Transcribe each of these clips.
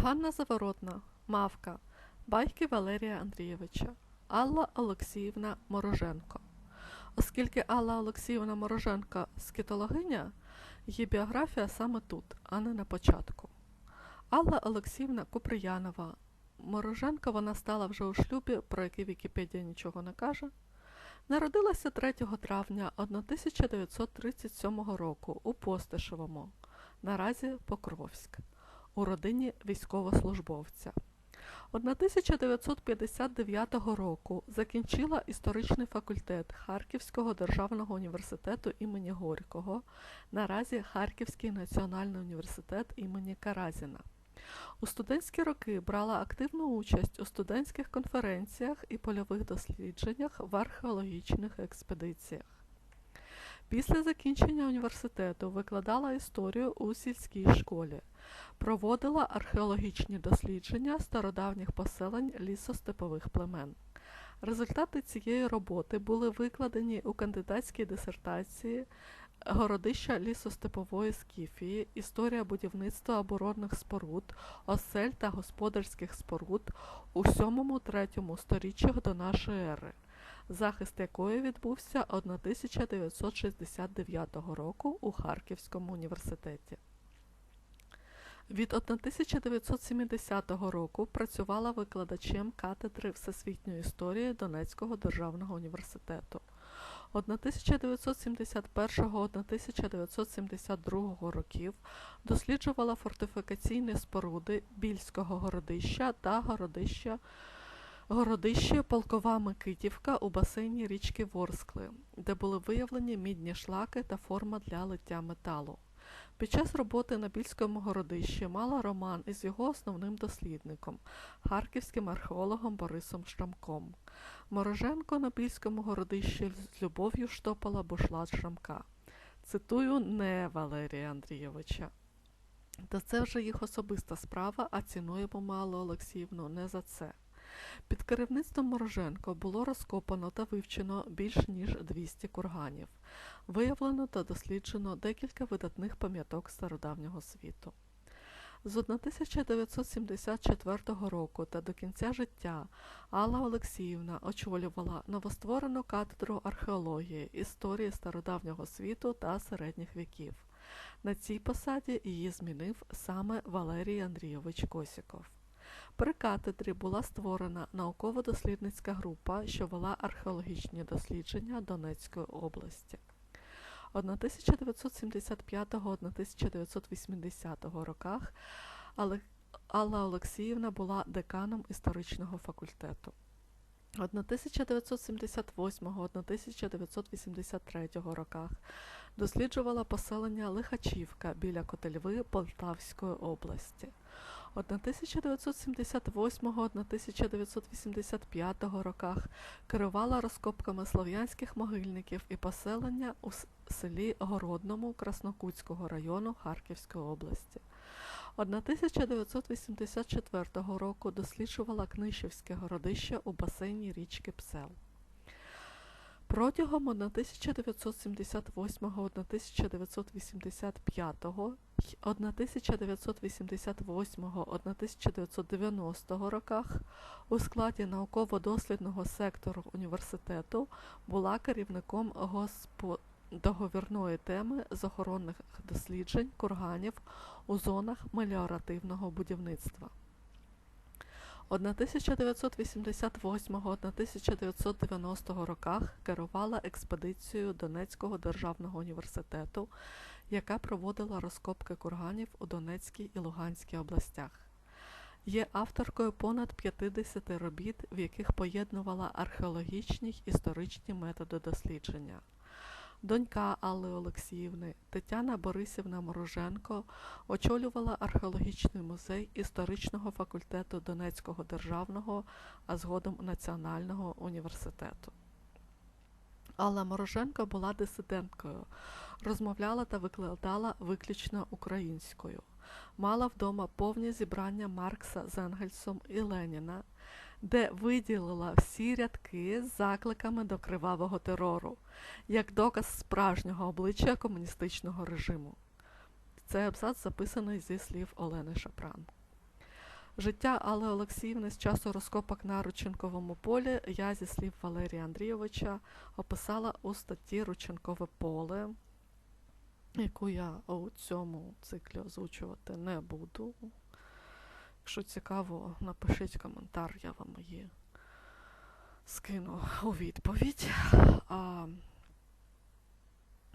Ганна Заворотна, Мавка, Байки Валерія Андрійовича, Алла Олексіївна Мороженко. Оскільки Алла Олексіївна Мороженко скітологиня, її біографія саме тут, а не на початку. Алла Олексіївна Куприянова. Мороженко вона стала вже у шлюбі, про який Вікіпедія нічого не каже. Народилася 3 травня 1937 року у Постишевому, наразі Покровськ, у родині військовослужбовця. 1959 року закінчила історичний факультет Харківського державного університету імені Горького, наразі Харківський національний університет імені Каразіна. У студентські роки брала активну участь у студентських конференціях і польових дослідженнях в археологічних експедиціях. Після закінчення університету викладала історію у сільській школі, проводила археологічні дослідження стародавніх поселень лісостепових племен. Результати цієї роботи були викладені у кандидатській дисертації Городища лісостепової скіфії, історія будівництва оборонних споруд, осель та господарських споруд у 7-3 сторіччях до нашої ери, захист якої відбувся 1969 року у Харківському університеті. Від 1970 року працювала викладачем катедри всесвітньої історії Донецького державного університету. 1971-1972 років досліджувала фортифікаційні споруди Більського городища та городища Городище Полкова Микитівка у басейні річки Ворскли, де були виявлені мідні шлаки та форма для лиття металу. Під час роботи на Більському городищі мала роман із його основним дослідником, харківським археологом Борисом Штамком. Мороженко на Більському городищі з любов'ю штопала бушлат Шрамка. Цитую не Валерія Андрійовича. Та це вже їх особиста справа, а цінуємо Малу Олексіївну не за це. Під керівництвом Мороженко було розкопано та вивчено більш ніж 200 курганів, виявлено та досліджено декілька видатних пам'яток стародавнього світу. З 1974 року та до кінця життя Алла Олексіївна очолювала новостворену катедру археології, історії стародавнього світу та середніх віків. На цій посаді її змінив саме Валерій Андрійович Косіков. При катедрі була створена науково-дослідницька група, що вела археологічні дослідження Донецької області. 1975-1980 роках Алла Олексіївна була деканом історичного факультету. 1978-1983 роках досліджувала поселення Лихачівка біля Котельви Полтавської області. 1978-1985 роках керувала розкопками слов'янських могильників і поселення у селі Городному Краснокутського району Харківської області. 1984 року досліджувала Книшівське городище у басейні річки Псел. Протягом 1978-1985, 1988-1990 роках у складі науково-дослідного сектору університету була керівником госпо... договірної теми з охоронних досліджень курганів у зонах меліоративного будівництва. 1988-1990 роках керувала експедицією Донецького державного університету, яка проводила розкопки курганів у Донецькій і Луганській областях. Є авторкою понад 50 робіт, в яких поєднувала археологічні й історичні методи дослідження. Донька Алли Олексіївни Тетяна Борисівна Мороженко очолювала археологічний музей історичного факультету Донецького державного, а згодом Національного університету. Алла Мороженко була дисиденткою, розмовляла та викладала виключно українською, мала вдома повні зібрання Маркса з Енгельсом і Леніна, де виділила всі рядки з закликами до кривавого терору, як доказ справжнього обличчя комуністичного режиму. Цей абзац записаний зі слів Олени Шапран. Життя Алли Олексіївни з часу розкопок на Рученковому полі я зі слів Валерія Андрійовича описала у статті Рученкове поле, яку я у цьому циклі озвучувати не буду. Якщо цікаво, напишіть коментар, я вам її скину у відповідь. А,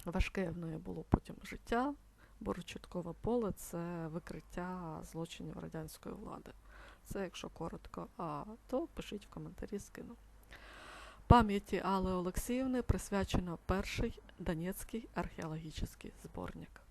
важке в неї було потім життя, бо Рученкове поле це викриття злочинів радянської влади. Це якщо коротко, а то пишіть в коментарі, скину. Пам'яті Алли Олексіївни присвячено перший Донецький археологічний зборник.